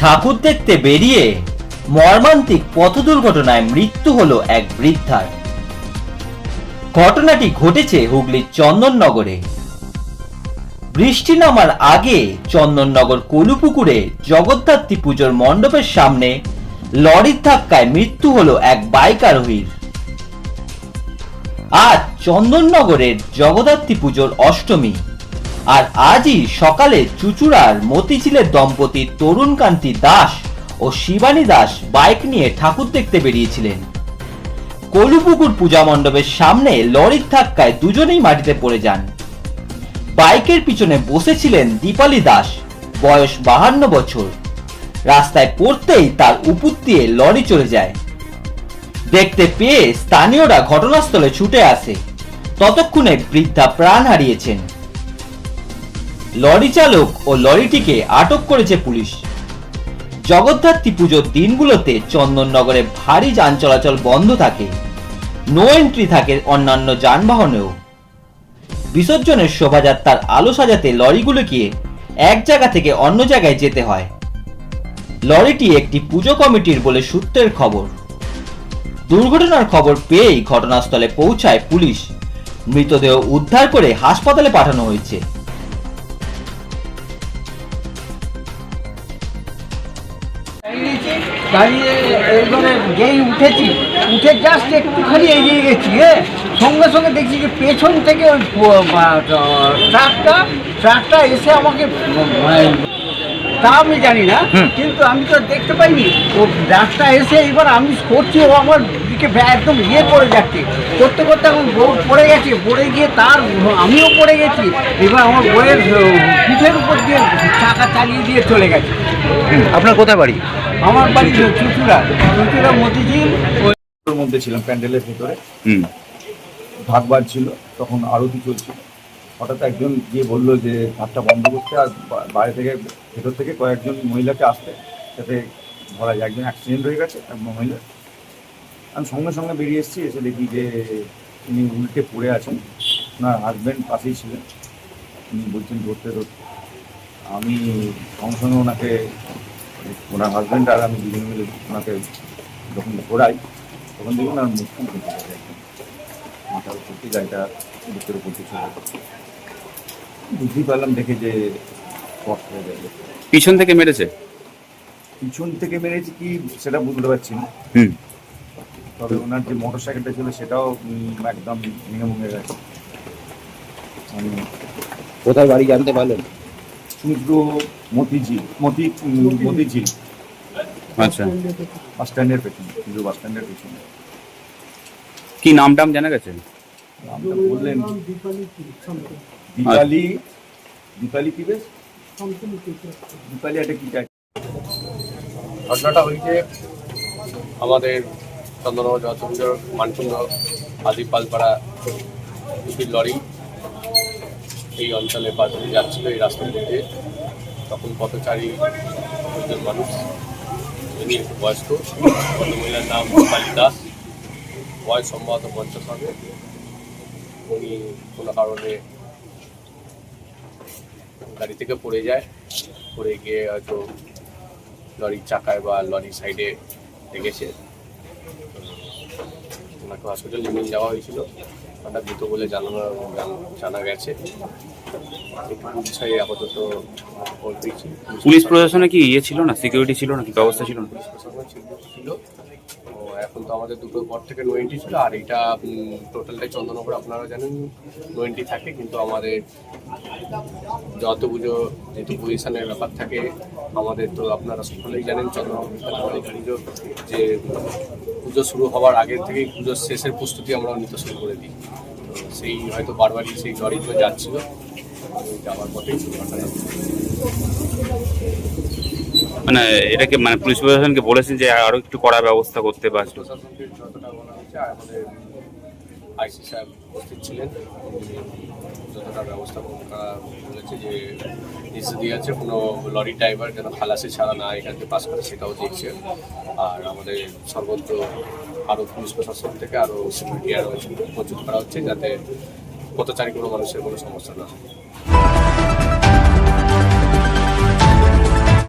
ঠাকুর দেখতে বেরিয়ে মর্মান্তিক পথ দুর্ঘটনায় মৃত্যু হলো এক বৃদ্ধার। ঘটনাটি ঘটেছে হুগলির চন্দননগরে। বৃষ্টি নামার আগে চন্দননগর কলুপুকুরে জগদ্ধাত্রী পুজোর মণ্ডপের সামনে লরির ধাক্কায় মৃত্যু হলো এক বাইক আরোহীর। আজ চন্দননগরের জগদ্ধাত্রী পুজোর অষ্টমী। আর আজই সকালে চুচুড়ার মতিঝিলের দম্পতি তরুণ কান্তি দাস ও শিবানী দাস বাইক নিয়ে ঠাকুর দেখতে বেরিয়েছিলেন। কলুপুকুর পূজা মণ্ডপের সামনে লরির ধাক্কায় দুজনেই মাটিতে পড়ে যান। বাইকের পিছনে বসেছিলেন দীপালি দাস, বয়স বাহান্ন বছর। রাস্তায় পড়তেই তার উপর দিয়ে লরি চলে যায়। দেখতে পেয়ে স্থানীয়রা ঘটনাস্থলে ছুটে আসে। ততক্ষণে বৃদ্ধা প্রাণ হারিয়েছেন। লরি চালক ও লরিটিকে আটক করেছে পুলিশ। জগদ্ধাত্রী পুজোর দিনগুলোতে চন্দননগরে ভারী যান চলাচল বন্ধ থাকে। নো এন্ট্রি থাকে অন্যান্য যানবাহনেও। বিসর্জনের শোভাযাত্রার আলো সাজাতে লরিগুলোকে এক জায়গা থেকে অন্য জায়গায় যেতে হয়। লরিটি একটি পুজো কমিটির বলে সূত্রের খবর। দুর্ঘটনার খবর পেয়েই ঘটনাস্থলে পৌঁছায় পুলিশ। মৃতদেহ উদ্ধার করে হাসপাতালে পাঠানো হয়েছে। দাঁড়িয়ে এবারে যেই উঠেছি। উঠে জাস্ট একটুখানি এগিয়ে গেছি হ্যাঁ? সঙ্গে সঙ্গে দেখছি যে পেছন থেকে ওই ট্রাকটা ট্রাকটা এসে আমাকে মানে, তা আমি জানি না কিন্তু আমি তো দেখতে পাইনি। ও ট্রাকটা এসে এবার আমি করছি ও আমার দিকে একদম ইয়ে পড়ে যাচ্ছে। করতে করতে এখন বউ পড়ে গেছে পড়ে গিয়ে তার আমিও পড়ে গেছি। এবার আমার বইয়ের পিঠের উপর দিয়ে চাকা চালিয়ে দিয়ে চলে গেছে। আপনার কোথায় বাড়ি? আমার বাড়ি চুচুড়া চুচুড়া মতিঝিল ওর মধ্যে ছিলাম প্যান্ডেলের ভেতরে। হুম। ভাগবার ছিল তখন আরতি চলছিল। হঠাৎ একজন গিয়ে বলল যে ঘাটটা বন্ধ করতে আর বাইরে থেকে ভেতর থেকে কয়েকজন মহিলাকে আসতে। যাতে ধরা যায় একজন অ্যাক্সিডেন্ট হয়ে গেছে এক মহিলা। আমি সঙ্গে সঙ্গে বেরিয়ে এসেছি এসে দেখি যে তিনি উল্টে পড়ে আছেন। ওনার হাজব্যান্ড পাশেই ছিলেন। তিনি বলছেন ধরতে ধরতে। আমি সঙ্গে সঙ্গে ওনাকে ওনার হাজব্যান্ড আর আমি দুজন মিলে ওনাকে যখন ঘোরাই তখন দেখুন আর গেছে একদম। মাথার উপর গাড়িটা বুকের উপর বুঝতেই পারলাম দেখে যে স্পট হয়ে যাবে পিছন থেকে মেরেছে? পিছন থেকে মেরেছে কি সেটা বুঝতে পারছি না। হুম। তবে ওনার যে মোটর সাইকেলটা ছিল সেটাও একদম ভেঙে ভেঙে গেছে। কোথায় বাড়ি জানতে পারলেন? সমুদ্র মতিঝিল মতি মতিঝিল। আচ্ছা। বাস স্ট্যান্ডের পেছনে সমুদ্র বাস স্ট্যান্ডের পেছনে। কি নাম টাম জানা গেছে? নামটা বললেন দীপালি দীপালি। কি বেশ? দীপালি একটা কি চাই ঘটনাটা হয়েছে আমাদের চন্দ্রনগর যতপুজোর মানকুণ্ড আদিপালপাড়া লরি। এই অঞ্চলে পাশ দিয়ে যাচ্ছিল এই রাস্তার মধ্যে তখন পথচারী একজন মানুষ একটু বয়স্ক মহিলার নাম কালী দাস, বয়স সম্ভবত পঞ্চাশ হবে। উনি কোনো কারণে গাড়ি থেকে পড়ে যায়, পড়ে গিয়ে হয়তো লরির চাকায় বা লরির সাইডে লেগেছে। ওনাকে হসপিটালে নিয়ে যাওয়া হয়েছিল। ওটা দ্রুত বলে জানানো জান- গেছে। আপাতত পুলিশ প্রশাসনে কি ইয়ে ছিল না? সিকিউরিটি ছিল না? কি ব্যবস্থা ছিল না? পুলিশ প্রশাসন ছিল- এখন তো আমাদের দুটো পর থেকে নোয়েন্টি ছিল। আর এটা টোটালটাই চন্দননগর আপনারা জানেন নোয়েন্টি থাকে। কিন্তু আমাদের যত পুজো যেহেতু পজিশনের ব্যাপার থাকে আমাদের তো আপনারা সকলেই জানেন চন্দ্রনগর যে পুজো শুরু হওয়ার আগের থেকেই পুজোর শেষের প্রস্তুতি আমরা নিতে শুরু করে দিই। সেই হয়তো বারবারই সেই গাড়িগুলো যাচ্ছিল। যাওয়ার পথেই ঘটনা মানে এটাকে মানে পুলিশ প্রশাসনকে বলেছেন যে আরও একটু কড়া ব্যবস্থা করতে বা প্রশাসনকে যতটা বলা আর আমাদের আইসি সাহেব উপস্থিত ছিলেন। যতটা ব্যবস্থা করা বলেছে যে নিচে দিয়ে আছে কোনো লরি ড্রাইভার যেন খালাসি ছাড়া না এখান থেকে পাস করে সেটাও দেখছে আর আমাদের সর্বত্র আরও পুলিশ প্রশাসন থেকে আরও সিকিউরিটি আরও মজুত করা হচ্ছে যাতে পথচারী কোনো মানুষের কোনো সমস্যা না হয়।